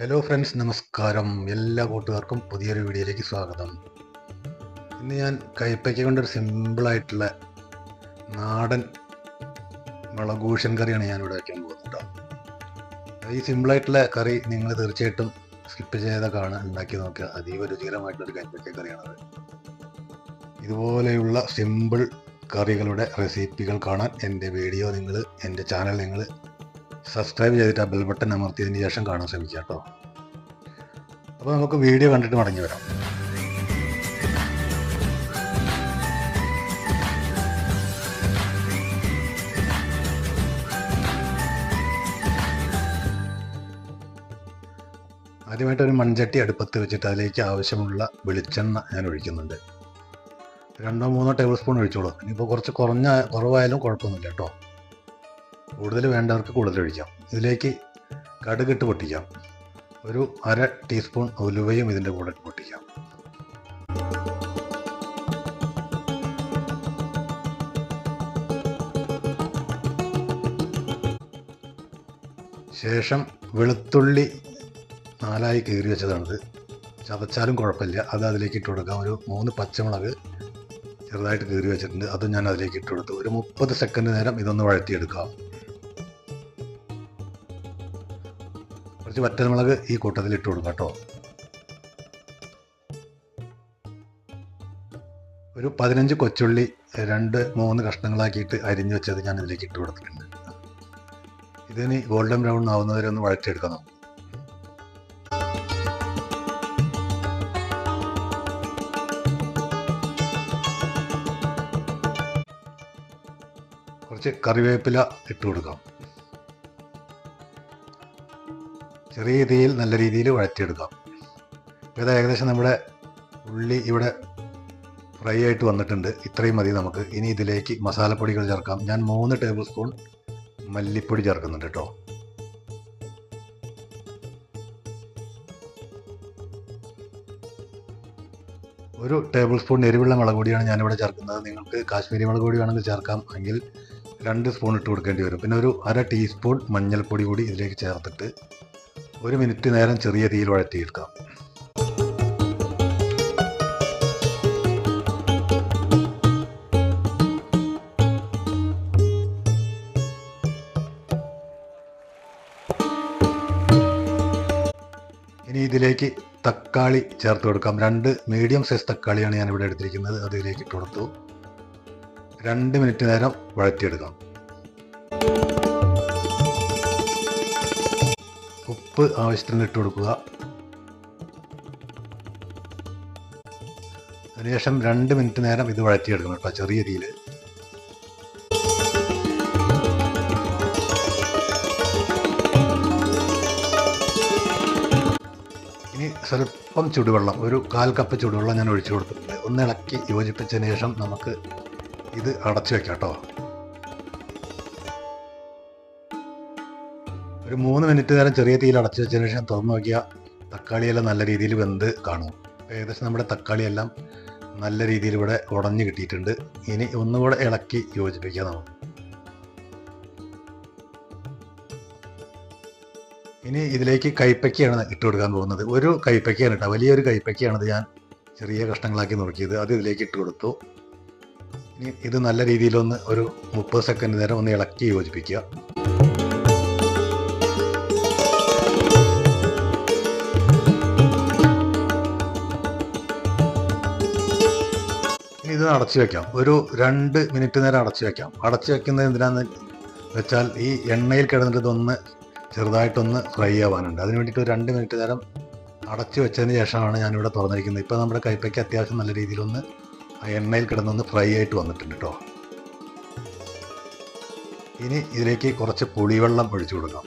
Hello friends നമസ്കാരം. എല്ലാ കൂട്ടുകാർക്കും പുതിയൊരു വീഡിയോയിലേക്ക് സ്വാഗതം. ഇന്ന് ഞാൻ കൈപ്പയ്ക്ക കൊണ്ടൊരു സിമ്പിളായിട്ടുള്ള നാടൻ മുളകൂഷൻ കറിയാണ് ഞാൻ ഇവിടെ വയ്ക്കാൻ പോകുന്നത് ഈ സിമ്പിളായിട്ടുള്ള കറി നിങ്ങൾ തീർച്ചയായിട്ടും സ്കിപ്പ് കാണാൻ ഉണ്ടാക്കി നോക്കുക. അതീവ രുചികരമായിട്ടുള്ളൊരു കൈപ്പയ്ക്ക കറിയാണത്. ഇതുപോലെയുള്ള സിമ്പിൾ കറികളുടെ റെസിപ്പികൾ കാണാൻ എന്റെ വീഡിയോ നിങ്ങൾ എന്റെ ചാനൽ നിങ്ങൾ സബ്സ്ക്രൈബ് ചെയ്തിട്ട് ആ ബെൽ ബട്ടൺ അമർത്തിയതിന് ശേഷം കാണാൻ ശ്രമിക്കുക കേട്ടോ. അപ്പോൾ നമുക്ക് വീഡിയോ കണ്ടിട്ട് മടങ്ങി വരാം. ആദ്യമായിട്ട് ഒരു മൺചട്ടി അടുപ്പത്ത് വെച്ചിട്ട് അതിലേക്ക് ആവശ്യമുള്ള വെളിച്ചെണ്ണ ഞാൻ ഒഴിക്കുന്നുണ്ട്. രണ്ടോ മൂന്നോ ടേബിൾ സ്പൂൺ ഒഴിച്ചോളൂ. ഇനിയിപ്പോൾ കുറച്ച് കുറഞ്ഞ കുറവായാലും കുഴപ്പമൊന്നുമില്ല കേട്ടോ. കൂടുതൽ വേണ്ടവർക്ക് കൂടുതൽ ഒഴിക്കാം. ഇതിലേക്ക് കടുകിട്ട് പൊട്ടിക്കാം. ഒരു അര ടീസ്പൂൺ ഉലുവയും ഇതിന്റെ കൂടെ പൊട്ടിക്കാം. ശേഷം വെളുത്തുള്ളി നാലായി കീറി വെച്ചതാണിത്. ചതച്ചാലും കുഴപ്പമില്ല. അത് അതിലേക്ക് ഇട്ട് കൊടുക്കാം. ഒരു മൂന്ന് പച്ചമുളക് ചെറുതായിട്ട് കീറി വെച്ചിട്ടുണ്ട്. അതും ഞാൻ അതിലേക്ക് ഇട്ട് കൊടുത്തു. ഒരു മുപ്പത് സെക്കൻഡ് നേരം ഇതൊന്ന് വഴറ്റിയെടുക്കാം. കുറച്ച് വറ്റൽമുളക് ഈ കൂട്ടത്തിൽ ഇട്ട് കൊടുക്കും കേട്ടോ. ഒരു പതിനഞ്ച് കൊച്ചുള്ളി രണ്ട് മൂന്ന് കഷ്ണങ്ങളാക്കിയിട്ട് അരിഞ്ഞു വെച്ചത് ഞാൻ ഇതിലേക്ക് ഇട്ട് കൊടുത്തിട്ടുണ്ട്. ഇതിന് ഗോൾഡൻ ബ്രൗൺ ആവുന്നവരെ ഒന്ന് വഴറ്റിയെടുക്കണം കുറച്ച് കറിവേപ്പില ഇട്ട് കൊടുക്കാം. ചെറിയ രീതിയിൽ നല്ല രീതിയിൽ വഴറ്റിയെടുക്കാം. ഇത് ഏകദേശം നമ്മുടെ ഉള്ളി ഇവിടെ ഫ്രൈ ആയിട്ട് വന്നിട്ടുണ്ട്. ഇത്രയും മതി നമുക്ക്. ഇനി ഇതിലേക്ക് മസാലപ്പൊടികൾ ചേർക്കാം. ഞാൻ മൂന്ന് ടേബിൾ സ്പൂൺ മല്ലിപ്പൊടി ചേർക്കുന്നുണ്ട് കേട്ടോ. ഒരു ടേബിൾ സ്പൂൺ എരിവുള്ള മുളക് പൊടിയാണ് ഞാനിവിടെ ചേർക്കുന്നത്. നിങ്ങൾക്ക് കാശ്മീരി മുളക് പൊടി വേണമെങ്കിൽ ചേർക്കാം. എങ്കിൽ രണ്ട് സ്പൂൺ ഇട്ട് കൊടുക്കേണ്ടി വരും. പിന്നെ ഒരു അര ടീസ്പൂൺ മഞ്ഞൾപ്പൊടി കൂടി ഇതിലേക്ക് ചേർത്തിട്ട് ഒരു മിനിറ്റ് നേരം ചെറിയ തീയിൽ വഴറ്റിയെടുക്കാം ഇനി ഇതിലേക്ക് തക്കാളി ചേർത്ത് കൊടുക്കാം. രണ്ട് മീഡിയം സൈസ് തക്കാളിയാണ് ഞാൻ ഇവിടെ എടുത്തിരിക്കുന്നത് അതിലേക്ക് ഇട്ട് കൊടുത്തു. രണ്ട് മിനിറ്റ് നേരം വഴറ്റിയെടുക്കാം. ഉപ്പ് ആവശ്യത്തിന് ഇട്ട് കൊടുക്കുക. അതിനുശേഷം രണ്ട് മിനിറ്റ് നേരം ഇത് വഴറ്റിയെടുക്കണം കേട്ടോ ചെറിയ രീതിയിൽ ഇനി സ്വല്പം ചുടുവെള്ളം ഒരു കാൽ കപ്പ് ചുടുവെള്ളം ഞാൻ ഒഴിച്ചു കൊടുത്തിട്ടുണ്ട്. ഒന്ന് ഇളക്കി യോജിപ്പിച്ചതിന് ശേഷം നമുക്ക് ഇത് അടച്ചു വെക്കാം കേട്ടോ. ഒരു മൂന്ന് മിനിറ്റ് നേരം ചെറിയ തീയിൽ അടച്ചു വെച്ചതിന് ശേഷം തുറന്നു നോക്കിയാൽ തക്കാളിയെല്ലാം നല്ല രീതിയിൽ വെന്ത് കാണും. ഏകദേശം നമ്മുടെ തക്കാളിയെല്ലാം നല്ല രീതിയിൽ ഇവിടെ ഉടഞ്ഞു കിട്ടിയിട്ടുണ്ട്. ഇനി ഒന്നുകൂടെ ഇളക്കി യോജിപ്പിക്കാം നമുക്ക്. ഇനി ഇതിലേക്ക് കൈപ്പയ്ക്കയാണ് ഇട്ട് കൊടുക്കാൻ പോകുന്നത്. ഒരു കൈപ്പയ്ക്കയാണ് കേട്ടോ. വലിയൊരു കൈപ്പയ്ക്കയാണിത് ഞാൻ ചെറിയ കഷ്ണങ്ങളാക്കി നുറുക്കിയത്. അത് ഇതിലേക്ക് ഇട്ട് കൊടുത്തു. ഇനി ഇത് നല്ല രീതിയിലൊന്ന് ഒരു മുപ്പത് സെക്കൻഡ് നേരം ഒന്ന് ഇളക്കി യോജിപ്പിക്കുക. ഇത് അടച്ചു വെക്കാം. ഒരു രണ്ട് മിനിറ്റ് നേരം അടച്ചു വെക്കാം. അടച്ചു വെക്കുന്നത് എന്തിനാന്ന് വെച്ചാൽ ഈ എണ്ണയിൽ കിടന്നിട്ട് ഇതൊന്ന് ചെറുതായിട്ടൊന്ന് ഫ്രൈ ആവാനുണ്ട്. അതിന് വേണ്ടിയിട്ട് ഒരു രണ്ട് മിനിറ്റ് നേരം അടച്ചു വെച്ചതിന് ശേഷമാണ് ഞാനിവിടെ തുറന്നിരിക്കുന്നത്. ഇപ്പോൾ നമ്മുടെ കൈപ്പയ്ക്ക് അത്യാവശ്യം നല്ല രീതിയിലൊന്ന് ആ എണ്ണയിൽ കിടന്നൊന്ന് ഫ്രൈ ആയിട്ട് വന്നിട്ടുണ്ട് കേട്ടോ ഇനി ഇതിലേക്ക് കുറച്ച് പുളിവെള്ളം ഒഴിച്ചു കൊടുക്കാം.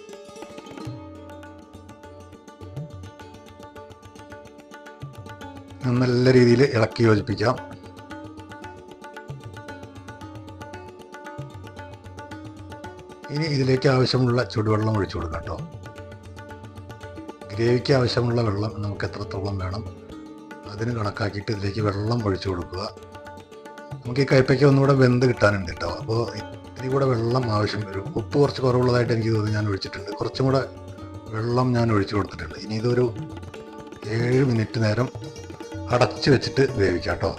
നല്ല രീതിയിൽ ഇളക്കി യോജിപ്പിക്കാം. ഇനി ഇതിലേക്ക് ആവശ്യമുള്ള ചൂടുവെള്ളം ഒഴിച്ചു കൊടുക്കാം കേട്ടോ. ഗ്രേവിക്ക് ആവശ്യമുള്ള വെള്ളം നമുക്ക് എത്രത്തോളം വേണം അതിന് കണക്കാക്കിയിട്ട് ഇതിലേക്ക് വെള്ളം ഒഴിച്ചു കൊടുക്കുക. നമുക്ക് ഈ കയ്പ്പയ്ക്ക ഒന്നുകൂടെ വെന്ത് കിട്ടാനുണ്ട് കേട്ടോ. അപ്പോൾ ഇത്തിരി കൂടെ വെള്ളം ആവശ്യം വരും. ഉപ്പ് കുറച്ച് കുറവുള്ളതായിട്ട് എനിക്ക് തോന്നി ഞാൻ ഒഴിച്ചിട്ടുണ്ട്. കുറച്ചും കൂടെ വെള്ളം ഞാൻ ഒഴിച്ചു കൊടുത്തിട്ടുണ്ട്. ഇനി ഇതൊരു ഏഴ് മിനിറ്റ് നേരം അടച്ചു വെച്ചിട്ട് വേവിക്കാം കേട്ടോ.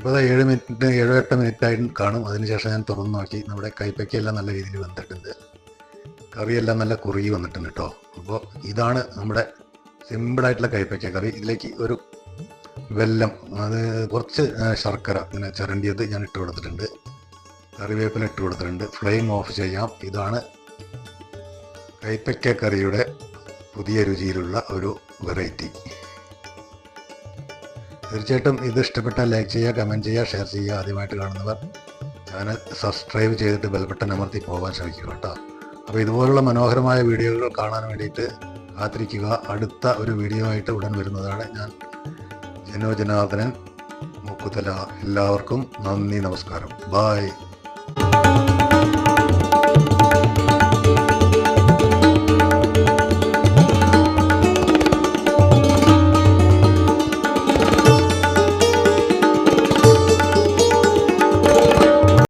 ഇപ്പോൾ ഏഴ് മിനിറ്റ് ഏഴോ എട്ട് മിനിറ്റ് ആയിട്ട് കാണും അതിനുശേഷം ഞാൻ തുറന്നു നോക്കി. നമ്മുടെ കൈപ്പയ്ക്കെല്ലാം നല്ല രീതിയിൽ വന്നിട്ടുണ്ട്. കറിയെല്ലാം നല്ല കുറുകി വന്നിട്ടുണ്ട് കേട്ടോ. അപ്പോൾ ഇതാണ് നമ്മുടെ സിമ്പിളായിട്ടുള്ള കൈപ്പയ്ക്ക കറി. ഇതിലേക്ക് ഒരു വെല്ലം അത് കുറച്ച് ശർക്കര ഇങ്ങനെ ചിരണ്ടിയത് ഞാൻ ഇട്ട് കൊടുത്തിട്ടുണ്ട്. കറിവേപ്പില ഇട്ട് കൊടുത്തിട്ടുണ്ട്. ഫ്ലെയിം ഓഫ് ചെയ്യാം. ഇതാണ് കൈപ്പയ്ക്ക കറിയുടെ പുതിയ രുചിയിലുള്ള ഒരു വെറൈറ്റി. തീർച്ചയായിട്ടും ഇത് ഇഷ്ടപ്പെട്ടാൽ ലൈക്ക് ചെയ്യുക കമന്റ് ചെയ്യുക ഷെയർ ചെയ്യുക ആദ്യമായിട്ട് കാണുന്നവർ ചാനൽ സബ്സ്ക്രൈബ് ചെയ്തിട്ട് ബെൽബട്ടൺ അമർത്തി പോകാൻ ശ്രമിക്കുക കേട്ടോ. അപ്പോൾ ഇതുപോലുള്ള മനോഹരമായ വീഡിയോകൾ കാണാൻ വേണ്ടിയിട്ട് കാത്തിരിക്കുക. അടുത്ത ഒരു വീഡിയോ ആയിട്ട് ഉടൻ വരുന്നതാണ് ഞാൻ ജനോ ജനാർദ്ദനൻ മുക്കുതല. എല്ലാവർക്കും നന്ദി നമസ്കാരം. ബായ്